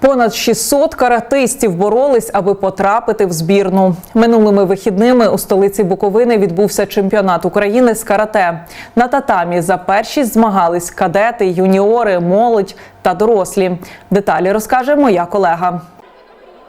Понад 600 каратистів боролись, аби потрапити в збірну. Минулими вихідними у столиці Буковини відбувся чемпіонат України з карате. На татамі за першість змагались кадети, юніори, молодь та дорослі. Деталі розкаже моя колега.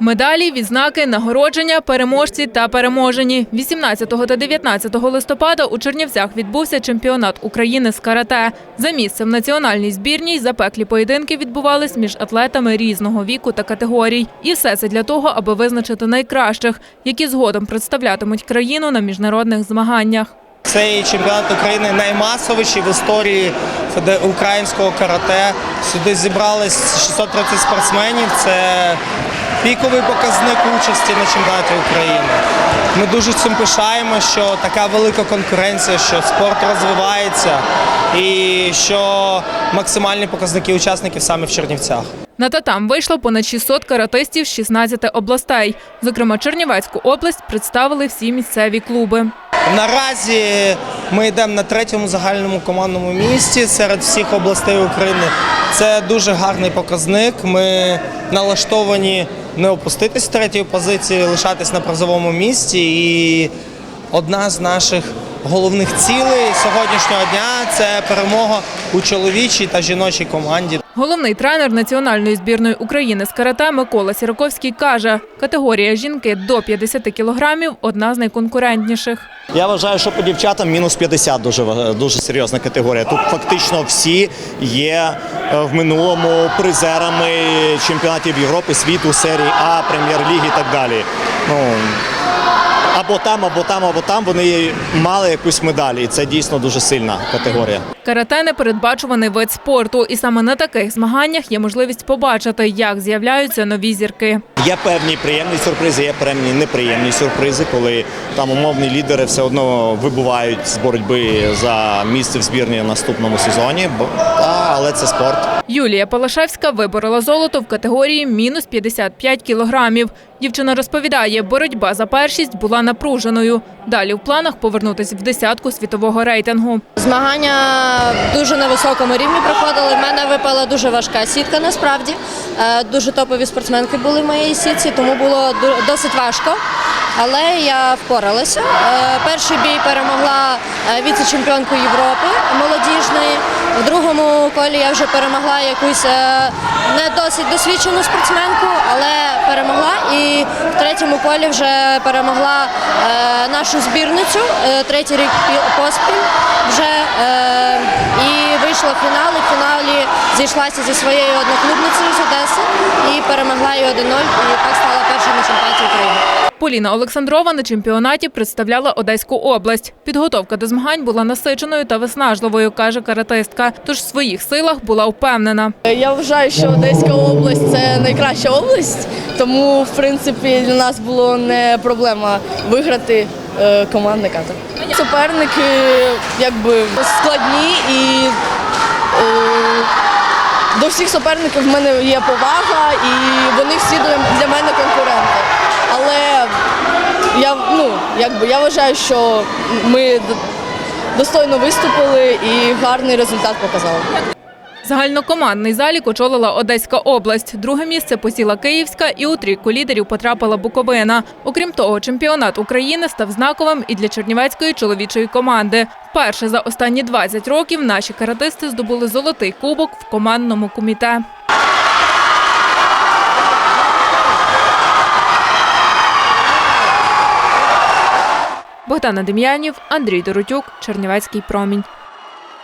Медалі, відзнаки, нагородження, переможці та переможені. 18 та 19 листопада у Чернівцях відбувся чемпіонат України з карате. За місцем національній збірній запеклі поєдинки відбувались між атлетами різного віку та категорій. І все це для того, аби визначити найкращих, які згодом представлятимуть країну на міжнародних змаганнях. Цей чемпіонат України наймасовіший в історії українського карате. Сюди зібрались 630 спортсменів. Це піковий показник участі на чемпіонаті України. Ми дуже цим пишаємо, що така велика конкуренція, що спорт розвивається і що максимальні показники учасників саме в Чернівцях. На татам вийшло понад 600 каратистів з 16 областей. Зокрема, Чернівецьку область представили всі місцеві клуби. Наразі ми йдемо на третьому загальному командному місці серед всіх областей України. Це дуже гарний показник. Ми налаштовані не опуститись третьої позиції, лишатись на призовому місці. І одна з наших головних цілей сьогоднішнього дня це перемога у чоловічій та жіночій команді. Головний тренер національної збірної України з карате Микола Сіраковський каже, категорія жінки до 50 кілограмів – одна з найконкурентніших. Я вважаю, що по дівчатам мінус 50 дуже дуже серйозна категорія. Тут фактично всі є е, в минулому призерами чемпіонатів Європи, світу, серії А, прем'єр-ліги і так далі. Ну або там, або там, або там вони мали якусь медаль, і це дійсно дуже сильна категорія. Карате – непередбачуваний вид спорту, і саме на таких змаганнях є можливість побачити, як з'являються нові зірки. Є певні приємні сюрпризи, є певні неприємні сюрпризи, коли там умовні лідери все одно вибувають з боротьби за місце в збірні в наступному сезоні. Але це спорт. Юлія Палашевська виборола золото в категорії мінус 55 кілограмів. Дівчина розповідає, боротьба за першість була напруженою. Далі в планах повернутися в десятку світового рейтингу. Змагання дуже на високому рівні проходили. В мене випала дуже важка сітка. Насправді Е, дуже топові спортсменки були в моїй сітці, тому було досить важко. Але я впоралася. Е, Перший бій перемогла е, віце-чемпіонку Європи молодіжної. В другому колі я вже перемогла якусь е, не досить досвідчену спортсменку, але перемогла. І в третьому колі вже перемогла нашу збірницю третій рік пі- поспіль вже і вийшла в фінал. І в фіналі зійшлася зі своєю одноклубницею з Одеси і перемогла її 1-0. І так стала першою на чемпіонаті України. Поліна Олександрова на чемпіонаті представляла Одеську область. Підготовка до змагань була насиченою та виснажливою, каже каратистка. Тож в своїх силах була впевнена. Я вважаю, що Одеська область це найкраща область, тому в принципі для нас було не проблема виграти е, командний. Суперники якби складні і е, до всіх суперників в мене є повага, і вони всі для- для мене конкуренти. Але я ну якби я вважаю, що ми достойно виступили і гарний результат показали. Загальнокомандний залік очолила Одеська область. Друге місце посіла Київська і у трійку лідерів потрапила Буковина. Окрім того, чемпіонат України став знаковим і для Чернівецької чоловічої команди. Вперше за останні 20 років наші каратисти здобули золотий кубок в командному коміте. Богдана Дем'янів, Андрій Доротюк, Чернівецький промінь.